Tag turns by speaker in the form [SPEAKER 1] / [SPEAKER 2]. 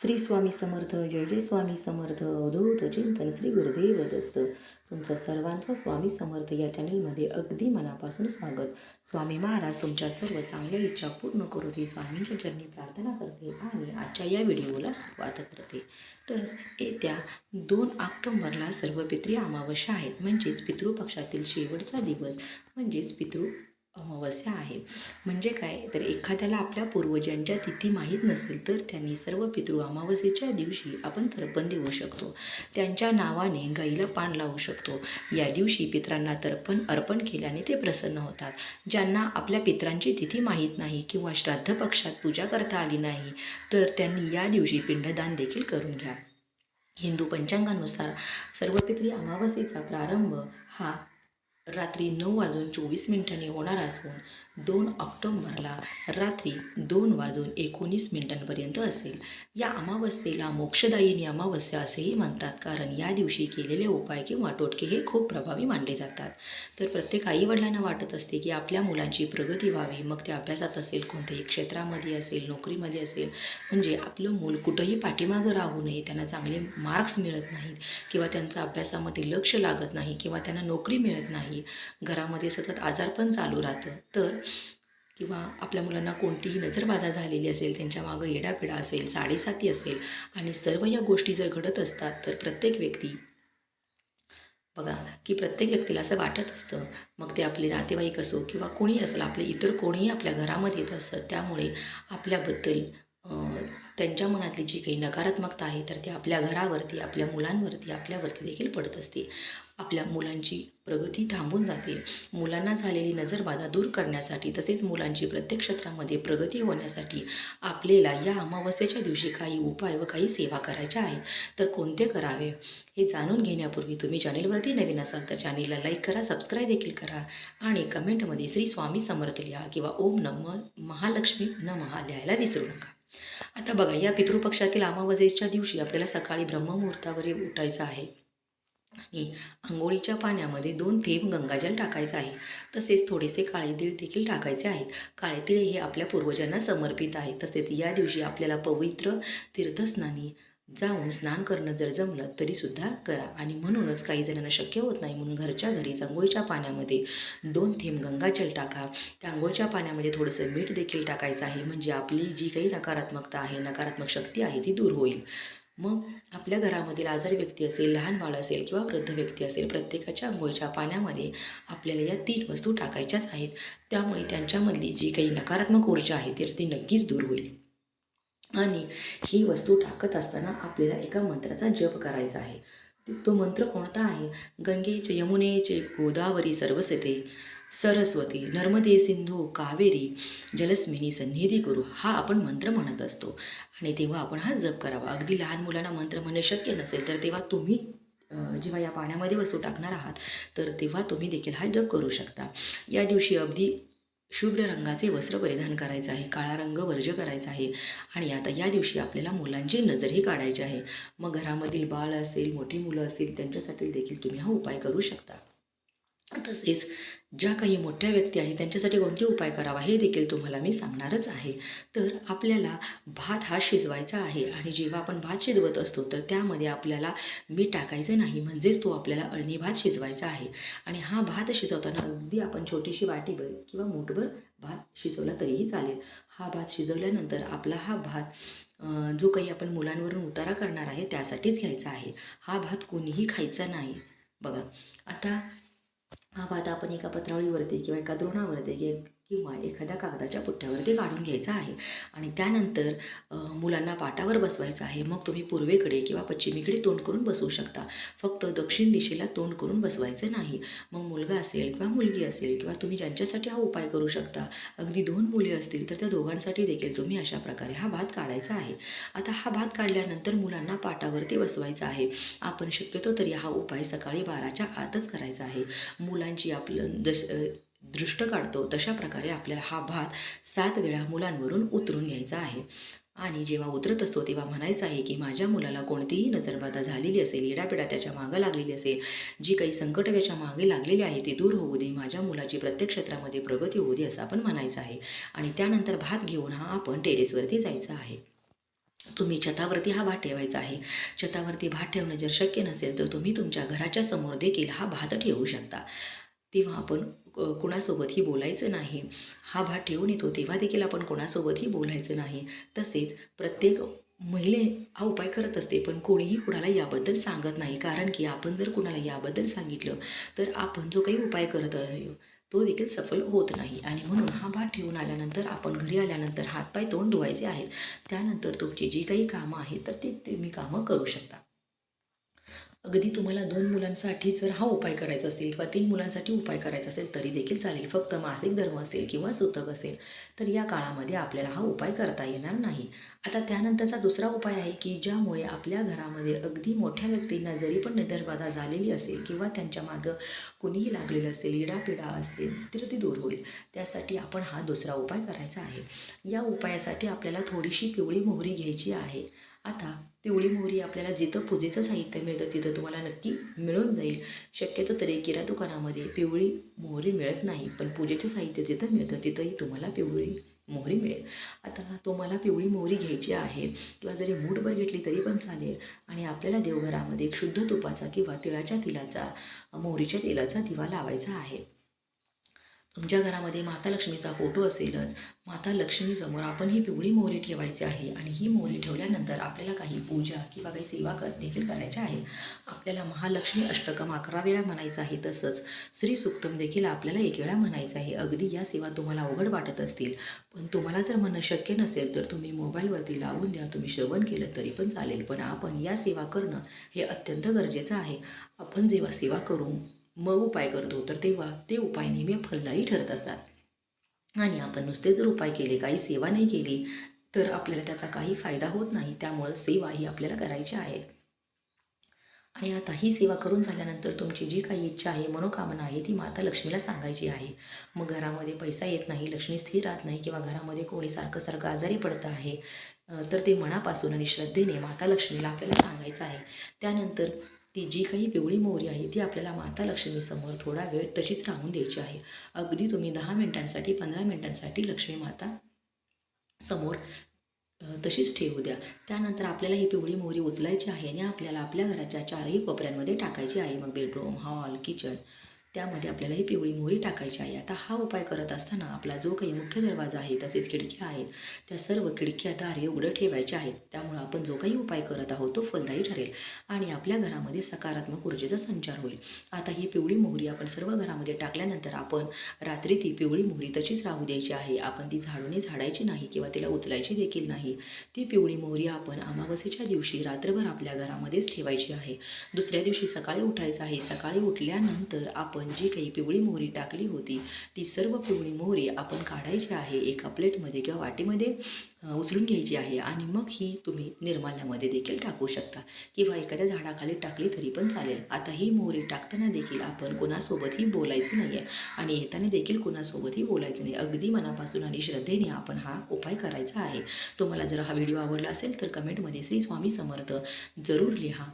[SPEAKER 1] श्री स्वामी समर्थ जय जय स्वामी समर्थ अवधूत चिंतन श्री गुरुदेव दत्त. तुमचं सर्वांचा स्वामी समर्थ या चॅनलमध्ये अगदी मनापासून स्वागत. स्वामी महाराज तुमच्या सर्व चांगल्या इच्छा पूर्ण करू दे. स्वामींच्या चरणी प्रार्थना करते आणि आजच्या या व्हिडिओला सुरुवात करते. तर येत्या दोन ऑक्टोंबरला सर्व पितृ अमावस्या आहेत. म्हणजेच पितृपक्षातील शेवटचा दिवस म्हणजेच पितृ अमावस्या आहे. म्हणजे काय? तर एखाद्याला आपल्या पूर्वजांच्या तिथी माहीत नसेल तर त्यांनी सर्व पितृ अमावस्येच्या दिवशी आपण तर्पण देऊ शकतो. त्यांच्या नावाने गाईला पान लावू शकतो. या दिवशी पित्रांना तर्पण अर्पण केल्याने ते प्रसन्न होतात. ज्यांना आपल्या पित्रांची तिथी माहीत नाही किंवा श्राद्ध पक्षात पूजा करता आली नाही तर त्यांनी या दिवशी पिंडदान देखील करून घ्या. हिंदू पंचांगानुसार सर्व पितरी अमावस्येचा प्रारंभ हा रात्री नऊ वाजून चोवीस मिनिटांनी होणार असून दोन ऑक्टोंबरला रात्री दोन वाजून एकोणीस मिनिटांपर्यंत असेल. या अमावस्येला मोक्षदायिनी अमावस्या असेही म्हणतात. कारण या दिवशी केलेले उपाय किंवा टोटके हे खूप प्रभावी मानले जातात. तर प्रत्येक आईवडिलांना वाटत असते की आपल्या मुलांची प्रगती व्हावी. मग ते अभ्यासात असेल कोणत्याही क्षेत्रामध्ये असेल नोकरीमध्ये असेल. म्हणजे आपलं मूल कुठंही पाठीमागं राहू नये त्यांना चांगले मार्क्स मिळत नाहीत किंवा त्यांचा अभ्यासामध्ये लक्ष लागत नाही किंवा त्यांना नोकरी मिळत नाही. घरामध्ये सतत आजारपण चालू राहतं. तर किंवा आपल्या मुलांना कोणतीही नजरबाधा झालेली असेल त्यांच्या मागं येडापिडा असेल साडेसाती असेल आणि सर्व या गोष्टी जर घडत असतात तर प्रत्येक व्यक्ती बघा की प्रत्येक व्यक्तीला असं वाटत असतं मग ते आपले नातेवाईक असो किंवा कोणी असेल आपले इतर कोणीही आपल्या घरामध्ये येत असतं त्यामुळे आपल्याबद्दल त्यांच्या मनातली जी काही नकारात्मकता आहे तर ती आपल्या घरावरती आपल्या मुलांवरती आपल्यावरती देखील पडत असते. आपल्या मुलांची प्रगती थांबून जाते. मुलांना झालेली नजरबाधा दूर करण्यासाठी तसेच मुलांची प्रत्येक क्षेत्रामध्ये प्रगती होण्यासाठी आपल्याला या अमावस्येच्या दिवशी काही उपाय व काही सेवा करायच्या आहेत. तर कोणते करावे? हे जाणून घेण्यापूर्वी तुम्ही चॅनेलवरती नवीन असाल तर चॅनेलला लाईक करा सबस्क्राईब देखील करा आणि कमेंटमध्ये श्री स्वामी समर्थ लिहा किंवा ओम नम महालक्ष्मी नमहा लिहायला विसरू नका. आता बघा या पितृपक्षातील अमावस्येच्या दिवशी आपल्याला सकाळी ब्रह्ममुहूर्तावर उठायचं आहे. आणि आंघोळीच्या पाण्यामध्ये दोन थेंब गंगाजल टाकायचं आहे. तसेच थोडेसे काळे तीळ देखील टाकायचे आहेत. काळे तीळ हे आपल्या पूर्वजांना समर्पित आहे. तसेच या दिवशी आपल्याला पवित्र तीर्थस्नानी जाऊन स्नान करणं जर जमलं तरीसुद्धा करा. आणि म्हणूनच काही जणांना शक्य होत नाही म्हणून घरच्या घरी आंघोळीच्या पाण्यामध्ये दोन थेंब गंगाजल टाका. त्या आंघोळीच्या पाण्यामध्ये थोडंसं मीठ देखील टाकायचं आहे. म्हणजे आपली जी काही नकारात्मकता आहे नकारात्मक शक्ती आहे ती दूर होईल. मग आपल्या घरामधील आजारी व्यक्ती असेल लहान बाळ असेल किंवा वृद्ध व्यक्ती असेल प्रत्येकाच्या आंघोळीच्या पाण्यामध्ये आपल्याला या तीन वस्तू टाकायच्याच आहेत. त्यामुळे त्यांच्यामधली जी काही नकारात्मक ऊर्जा आहे तर ती नक्कीच दूर होईल. आणि ही वस्तू टाकत असताना आपल्याला एका मंत्राचा जप करायचा आहे. तो मंत्र कोणता आहे? गंगेचे यमुनेचे गोदावरी सर्वसेते सरस्वती नर्मदे सिंधू कावेरी जलस्मिनी सन्निधी गुरु हा आपण मंत्र म्हणत असतो. आणि तेव्हा आपण हा जप करावा. अगदी लहान मुलांना मंत्र म्हणणे शक्य नसेल तर तेव्हा तुम्ही जेव्हा या पाण्यामध्ये वस्तू टाकणार आहात तर तेव्हा तुम्ही देखील हा जप करू शकता. या दिवशी अगदी शुभ्र रंगाचे वस्त्र परिधान करायचं आहे काळा रंग वर्ज करायचा आहे. आणि आता या दिवशी आपल्याला मुलांची नजरही काढायची आहे. मग घरामधील बाळ असेल मोठी मुलं असतील त्यांच्यासाठी देखील तुम्ही हा उपाय करू शकता. तसेच ज्या काही मोठ्या व्यक्ती आहेत त्यांच्यासाठी कोणते उपाय करावा हे देखील तुम्हाला मी सांगणारच आहे. तर आपल्याला भात हा शिजवायचा आहे आणि जेव्हा आपण भात शिजवत असतो तर त्यामध्ये आपल्याला मीठ टाकायचं नाही म्हणजेच तो आपल्याला अळणी भात शिजवायचा आहे. आणि हा भात शिजवताना अगदी आपण छोटीशी वाटीभर किंवा मोठभर भात शिजवला तरीही चालेल. हा भात शिजवल्यानंतर आपला हा भात जो काही आपण मुलांवरून उतारा करणार आहे त्यासाठीच घ्यायचा आहे. हा भात कोणीही खायचा नाही. बघा आता हा पाहता आपण एका पत्रावळीवरती किंवा एका द्रोणावरती कि- किंवा एखाद्या कागदाच्या पुठ्ठ्यावरती काढून घ्यायचा आहे. आणि त्यानंतर मुलांना पाटावर बसवायचं आहे. मग तुम्ही पूर्वेकडे किंवा पश्चिमेकडे तोंड करून बसवू शकता. फक्त दक्षिण दिशेला तोंड करून बसवायचं नाही. मग मुलगा असेल किंवा मुलगी असेल किंवा तुम्ही ज्यांच्यासाठी हा उपाय करू शकता अगदी दोन मुले असतील तर त्या दोघांसाठी देखील तुम्ही अशा प्रकारे हा भात काढायचा आहे. आता हा भात काढल्यानंतर मुलांना पाटावरती बसवायचा आहे. आपण शक्यतो तरी हा उपाय सकाळी बाराच्या आतच करायचा आहे. मुलांची आपलं जस दृष्ट काढतो तशा प्रकारे आपल्याला हा भात सात वेळा मुलांवरून उतरून घ्यायचा आहे. आणि जेव्हा उतरत असतो तेव्हा म्हणायचं आहे की माझ्या मुलाला कोणतीही नजरबाधा झालेली असेल येडापिडा त्याच्या मागं लागलेली असेल जी काही संकट त्याच्यामागे लागलेली आहे ती दूर होऊ दे माझ्या मुलाची प्रत्येक क्षेत्रामध्ये प्रगती होऊ दे असं आपण म्हणायचं आहे. आणि त्यानंतर भात घेऊन हा आपण टेरेसवरती जायचं आहे. तुम्ही छतावरती हा भात ठेवायचा आहे. छतावरती भात ठेवणं जर शक्य नसेल तर तुम्ही तुमच्या घराच्या समोर देखील हा भात ठेवू शकता. तेव्हा आपण कोणासोबतही कुणासोबतही बोलायचं नाही. हा भात ठेवून येतो तेव्हा देखील आपण कोणासोबतही बोलायचं नाही. तसेच प्रत्येक महिले हा उपाय करत असते पण कोणीही कुणाला याबद्दल सांगत नाही. कारण की आपण जर कुणाला याबद्दल सांगितलं तर आपण जो काही उपाय करत आहे तो देखील सफल होत नाही. आणि म्हणून हा भात ठेवून आल्यानंतर आपण घरी आल्यानंतर हातपाय तोंड धुवायचे आहेत. त्यानंतर तुमची जी काही कामं आहेत तर ती तुम्ही कामं करू शकता. अगदी तुम्हाला दोन मुलांसाठी जर हा उपाय करायचा असेल किंवा तीन मुलांसाठी उपाय करायचा असेल तरी देखील चालेल. फक्त मासिक धर्म असेल किंवा सुतक असेल तर या काळामध्ये आपल्याला हा उपाय करता येणार नाही. आता त्यानंतरचा दुसरा उपाय आहे की ज्यामुळे आपल्या घरामध्ये अगदी मोठ्या व्यक्तींना जरी पण निधरबाधा झालेली असेल किंवा त्यांच्या मागं कुणीही लागलेलं असेल इडापिडा असेल तर ती दूर होईल. त्यासाठी आपण हा दुसरा उपाय करायचा आहे. या उपायासाठी आपल्याला थोडीशी पिवळी मोहरी घ्यायची आहे. आता पिवळी मोहरी आपल्याला जिथं पूजेचं साहित्य मिळतं तिथं तुम्हाला नक्की मिळून जाईल. शक्यतो तरी किरा दुकानामध्ये पिवळी मोहरी मिळत नाही पण पूजेचं साहित्य जिथं मिळतं तिथंही तुम्हाला पिवळी मोहरी मिळेल. आता तुम्हाला पिवळी मोहरी घ्यायची आहे किंवा जरी मूठभर घेतली तरी पण चालेल आणि आपल्याला देवघरामध्ये एक शुद्ध तुपाचा किंवा तिळाच्या तेलाचा मोहरीच्या तेलाचा दिवा लावायचा आहे. तुमच्या घरामध्ये माता लक्ष्मीचा फोटो असेलच माता लक्ष्मीसमोर आपण ही पिवळी मोहरी ठेवायची आहे आणि ही मोहरी ठेवल्यानंतर आपल्याला काही पूजा किंवा काही सेवा कर देखील करायच्या आहे आपल्याला महालक्ष्मी अष्टकम अकरा वेळा म्हणायचं आहे तसंच श्री सुक्तम देखील आपल्याला एक वेळा म्हणायचं आहे. अगदी या सेवा तुम्हाला अवघड वाटत असतील. पण तुम्हाला जर म्हणणं शक्य नसेल तर तुम्ही मोबाईलवरती लावून द्या. तुम्ही श्रवण केलं तरी पण चालेल. पण आपण या सेवा करणं हे अत्यंत गरजेचं आहे. आपण जेव्हा सेवा करू मग उपाय करतो. तर तेव्हा ते उपाय नेहमी फलदायी ठरत असतात. आणि आपण नुसते जर उपाय केले काही सेवा नाही केली तर आपल्याला त्याचा काही फायदा होत नाही. त्यामुळं सेवा ही आपल्याला करायची आहे. आणि आता ही सेवा करून झाल्यानंतर तुमची जी काही इच्छा आहे मनोकामना आहे ती माता लक्ष्मीला सांगायची आहे. मग घरामध्ये पैसा येत नाही लक्ष्मी स्थिर राहत नाही किंवा घरामध्ये कोणी सारखं सारखं आजारी पडत आहे तर ते मनापासून आणि श्रद्धेने माता लक्ष्मीला आपल्याला सांगायचं आहे. त्यानंतर ती जी काही पिवळी मोहरी आहे ती आपल्याला माता लक्ष्मीसमोर थोडा वेळ तशीच राहून द्यायची आहे. अगदी तुम्ही दहा मिनिटांसाठी पंधरा मिनिटांसाठी लक्ष्मी माता समोर तशीच ठेवू द्या. त्यानंतर आपल्याला ही पिवळी मोहरी उचलायची आहे आणि आपल्याला आपल्या घराच्या चारही कोपऱ्यांमध्ये टाकायची आहे. मग बेडरूम हॉल किचन त्यामध्ये आपल्याला ही पिवळी मोहरी टाकायची आहे. आता हा उपाय करत असताना आपला जो काही मुख्य दरवाजा आहे तसेच खिडक्या आहेत त्या सर्व खिडक्या दारे उघडं ठेवायच्या आहेत. त्यामुळं आपण जो काही उपाय करत आहोत तो फलदायी ठरेल आणि आपल्या घरामध्ये सकारात्मक ऊर्जेचा संचार होईल. आता ही पिवळी मोहरी आपण सर्व घरामध्ये टाकल्यानंतर आपण रात्री ती पिवळी मोहरी तशीच राहू द्यायची आहे. आपण ती झाडूने झाडायची नाही किंवा तिला उचलायची देखील नाही. ती पिवळी मोहरी आपण अमावस्येच्या दिवशी रात्रभर आपल्या घरामध्येच ठेवायची आहे. दुसऱ्या दिवशी सकाळी उठायचं आहे. सकाळी उठल्यानंतर आपण जी काही पिवळी मोहरी टाकली होती ती सर्व पिवळी मोहरी आपण काढायची आहे एका प्लेटमध्ये किंवा वाटीमध्ये उचलून घ्यायची आहे आणि मग ही तुम्ही निर्माल्यामध्ये देखील टाकू शकता. किंवा एखाद्या झाडाखाली टाकली तरी पण चालेल. आता ही मोहरी टाकताना देखील आपण कोणासोबतही बोलायचं नाही आहे आणि येताना देखील कोणासोबतही बोलायचं नाही. अगदी मनापासून आणि श्रद्धेने आपण हा उपाय करायचा आहे. तुम्हाला जर हा व्हिडिओ आवडला असेल तर कमेंटमध्ये श्री स्वामी समर्थ जरूर लिहा.